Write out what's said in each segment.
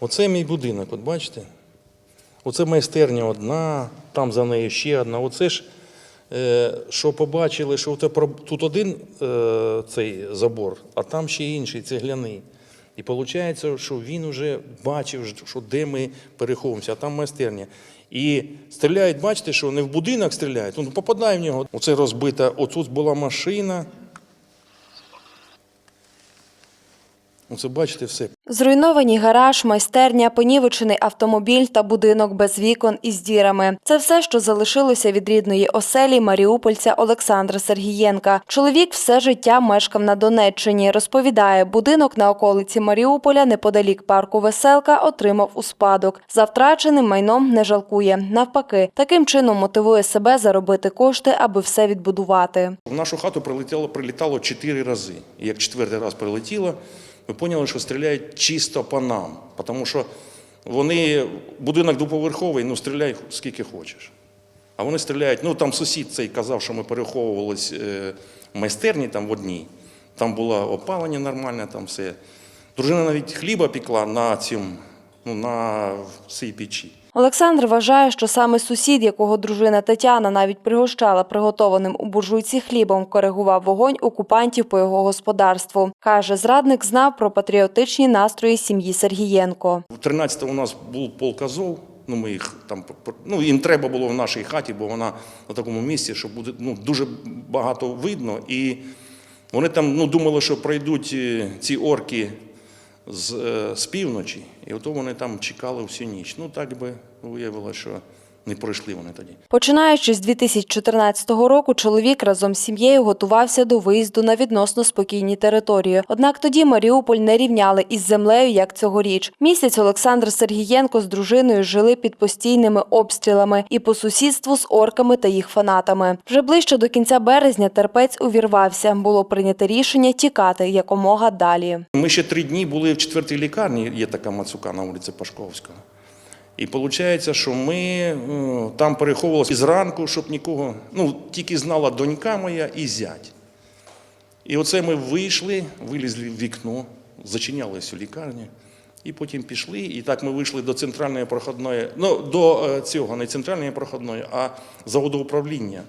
Оце мій будинок, от бачите? Оце майстерня одна, там за нею ще одна. Оце ж, е, що побачили, що тут один е, цей забор, а там ще інший, цегляний. І виходить, що він вже бачив, що де ми переховуємося, а там майстерня. І стріляють, бачите, що не в будинок стріляють, ну попадає в нього. Оце розбита, отут була машина. Оце бачите все. Зруйновані гараж, майстерня, понівечений автомобіль та будинок без вікон із дірами. Це все, що залишилося від рідної оселі маріупольця Олександра Сергієнка. Чоловік все життя мешкав на Донеччині. Розповідає, будинок на околиці Маріуполя неподалік парку Веселка отримав у спадок. За втраченим майном не жалкує. Навпаки, таким чином мотивує себе заробити кошти, аби все відбудувати. В нашу хату прилетіло, прилітало чотири рази. І як четвертий раз прилетіло, ми поняли, що стріляють чисто по нам. Тому що вони, будинок двоповерховий, ну стріляй скільки хочеш. А вони стріляють, ну там сусід цей казав, що ми переховувались е, в майстерні там в одній. Там було опалення нормальне, там все. Дружина навіть хліба пікла на цім, ну, на цій печі. Олександр вважає, що саме сусід, якого дружина Тетяна навіть пригощала приготованим у буржуйці хлібом, коригував вогонь окупантів по його господарству. Каже, зрадник знав про патріотичні настрої сім'ї Сергієнко. В 13-му у нас був полк Азов, ну ми їх там ну їм треба було в нашій хаті, бо вона на такому місці, що буде ну, дуже багато видно. І вони там ну, думали, що пройдуть е, ці орки з, е, з півночі, і ото вони там чекали всю ніч. Ну так би виявилося, що не пройшли вони тоді. Починаючи з 2014 року, чоловік разом з сім'єю готувався до виїзду на відносно спокійні території. Однак тоді Маріуполь не рівняли із землею, як цьогоріч. Місяць Олександр Сергієнко з дружиною жили під постійними обстрілами і по сусідству з орками та їх фанатами. Вже ближче до кінця березня терпець увірвався. Було прийнято рішення тікати якомога далі. Ми ще три дні були в четвертій лікарні, є така Мацука на вулиці Пашковського. І виходить, що ми е, там переховувалися зранку, щоб нікого, ну, тільки знала донька моя і зять. І оце ми вийшли, вилізли в вікно, зачиняли всю лікарню, і потім пішли. І так ми вийшли до центральної проходної, ну, до е, цього, не центральної проходної, а заводоуправління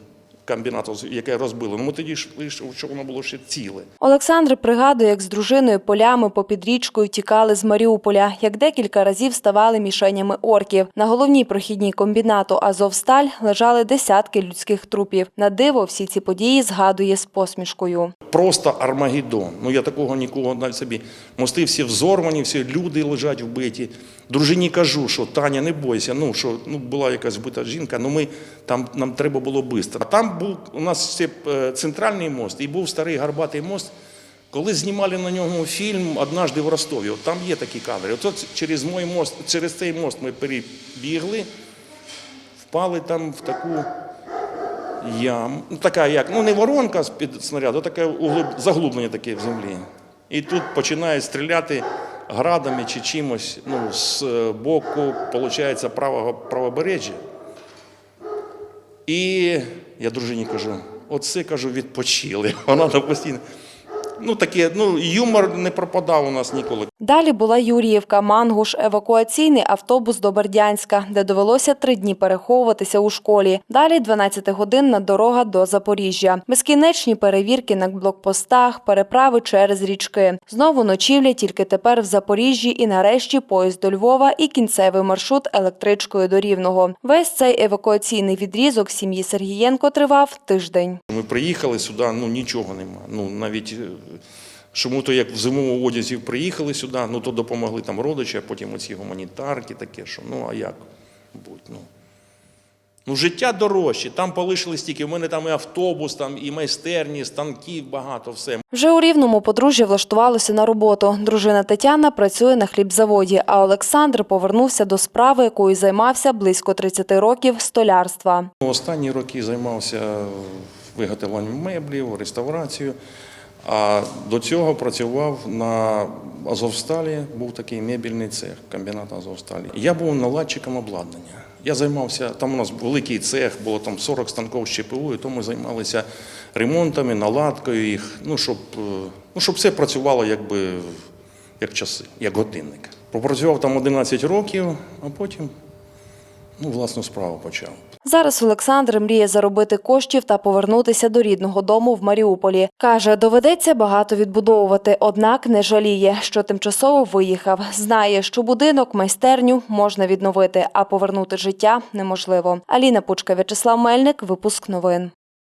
комбінату, яке розбили. Ну, ми тоді йшли, що воно було ще ціле. Олександр пригадує, як з дружиною полями попід річкою тікали з Маріуполя, як декілька разів ставали мішенями орків. На головній прохідній комбінату Азовсталь лежали десятки людських трупів. На диво всі ці події згадує з посмішкою. Просто Армагеддон. Ну я такого нікого навіть собі. Мости всі взорвані, всі люди лежать вбиті. Дружині кажу, що Таня, не бойся. Ну що ну була якась вбита жінка. Ну ми там нам треба було швидко. А там був у нас е, центральний мост і був старий гарбатий мост. Коли знімали на ньому фільм «Однажды в Ростові, от там є такі кадри. От, через мой мост, через цей мост ми перебігли, впали там в таку ям. Ну, така як, ну не воронка з-під снаряду, а таке заглублення таке в землі. І тут починає стріляти градами чи чимось ну, з е, боку, виходить, правого правобережжя. І я дружині кажу, оце кажу, відпочили. Вона там постійно. Ну, таке, ну, юмор не пропадав у нас ніколи. Далі була Юріївка, Мангуш, евакуаційний автобус до Бердянська, де довелося три дні переховуватися у школі. Далі 12-годинна дорога до Запоріжжя. Безкінечні перевірки на блокпостах, переправи через річки. Знову ночівля тільки тепер в Запоріжжі і нарешті поїзд до Львова і кінцевий маршрут електричкою до Рівного. Весь цей евакуаційний відрізок сім'ї Сергієнко тривав тиждень. Ми приїхали сюди, ну нічого нема. Ну навіть е, чому то як в зимовому одязі приїхали сюди, ну то допомогли там родичі, а потім оці гуманітарки таке, що ну а як будь, ну. Ну, життя дорожче, там полишились тільки. У мене там і автобус, там і майстерні, станків багато, все. Вже у Рівному подружжя влаштувалося на роботу. Дружина Тетяна працює на хлібзаводі, а Олександр повернувся до справи, якою займався близько 30 років столярства. Ну, Останні роки займався виготовленням меблів, реставрацією. А до цього працював на Азовсталі, був такий мебільний цех, комбінат Азовсталі. Я був наладчиком обладнання. Я займався, там у нас великий цех, було там 40 станків з ЧПУ, і то ми займалися ремонтами, наладкою їх, ну, щоб, е, ну, щоб все працювало якби, як часи, як годинник. Попрацював там 11 років, а потім ну, власну справу почав. Зараз Олександр мріє заробити коштів та повернутися до рідного дому в Маріуполі. Каже, доведеться багато відбудовувати, однак не жаліє, що тимчасово виїхав. Знає, що будинок, майстерню можна відновити, а повернути життя неможливо. Аліна Пучка, В'ячеслав Мельник, випуск новин.